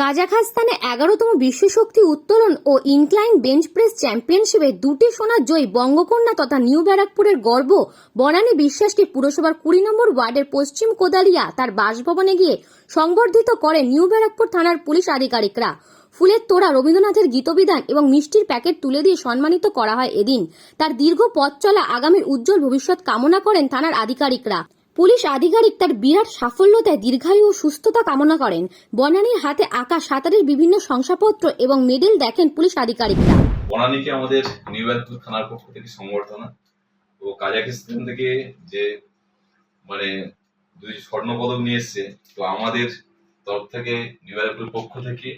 কাজাখস্তানে এগারোতম বিশ্বশক্তি উত্তোলন ও incline bench press চ্যাম্পিয়নশিপে দুটি সোনা জয়ী বঙ্গকন্যা তথা নিউ ব্যারাকপুরের গর্ব, বনানী বিশ্বাসকে পুরসভার কুড়ি নম্বর ওয়ার্ডের পশ্চিম কোদালিয়া তার বাসভবনে গিয়ে সংবর্ধিত করে নিউ ব্যারাকপুর থানার পুলিশ আধিকারিকরা। ফুলের তোড়া রবীন্দ্রনাথের গীতবিধান এবং মিষ্টির প্যাকেট তুলে দিয়ে সম্মানিত করা হয় এদিন। তার দীর্ঘ পথ চলা আগামীর উজ্জ্বল ভবিষ্যৎ কামনা করেন থানার আধিকারিকরা। পুলিশ আধিকারিক তার বিরাট সাফল্যতায় দীর্ঘায়ু ও সুস্থতা কামনা করেন। বনানীর হাতে আঁকা সাঁতারের বিভিন্ন শংসাপত্র এবং মেডেল দেখেন পুলিশ আধিকারিকরা। বনানীকে আমাদের নিউ থানার পক্ষ থেকে সংবর্ধনা ও কাজাকিস্তান থেকে যে মানে দুই স্বর্ণ পদক নিয়ে এসছে, তো আমাদের তরফ থেকে নিউ পক্ষ থেকে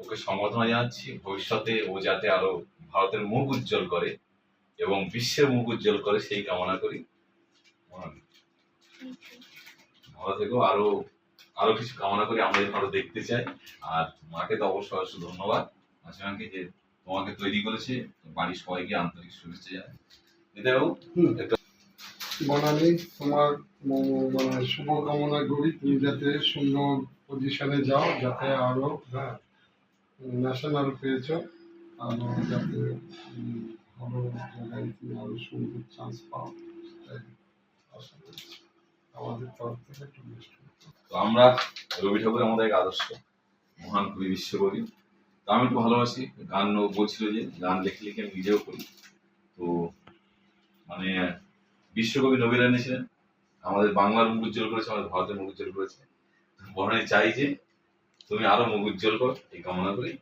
ওকে সম্বর্ধনা জানাচ্ছি। ভবিষ্যতে ও যাতে আরও ভারতের মুখ উজ্জ্বল করে এবং বিশ্বের মুখ উজ্জ্বল করে সেই কামনা করি। ভালো থেকো আরও আরও কিছু কামনা করি আমরা যেন আরও দেখতে চাই। আর মাকে তো অবশ্যই অবশ্যই ধন্যবাদ। মাসিমাকে যে তোমাকে তৈরি করেছে বাড়ির সবাইকে আন্তরিক শুভেচ্ছা জানাই। এটাও একটা বনানি তোমার মানে শুভকামনা করি। তুমি যাতে সুন্দর পজিশনে যাও যাতে আরও হ্যাঁ ন্যাশনাল পেয়েছ আরও যাতে ভালো জায়গায় তুমি আরও সুন্দর চান্স পাও। আশা করছি। আমাদের তরফ থেকে একটু তো আমরা রবি ঠাকুর আমাদের এক আদর্শ, মহান কবি বিশ্বকবি। তো আমি একটু ভালোবাসি, গান বলছিল যে গান লিখে লিখে আমি নিজেও করি। তো মানে বিশ্বকবি নবীন এনেছিলেন আমাদের বাংলার মুখ উজ্জ্বল করেছে, আমাদের ভারতের মুখ উজ্জ্বল করেছে। বরণে চাই যে তুমি আরও মুখ উজ্জ্বল করো, এই কামনা করি।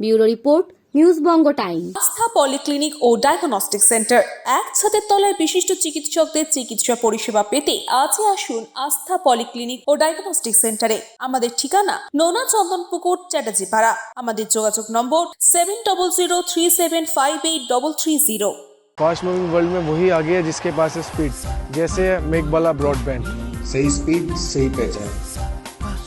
bureau report news Banga time Astha polyclinic ও ডায়াগনস্টিক সেন্টার এক ছাদের তলায় বিশিষ্ট চিকিৎসকদের চিকিৎসা পরিষেবা পেতে আজই আসুন আস্থা পলিক্লিনিক ও ডায়াগনস্টিক সেন্টারে আমাদের ঠিকানা নোনা চন্দনপুকুর চ্যাটার্জিপাড়া আমাদের যোগাযোগ নম্বর seven double zero three seven five eight double three zero fast moving world में वही आगे है जिसके पास है स्पीड जैसे मेक वाला ब्रॉडबैंड सही स्पीड सही पहचान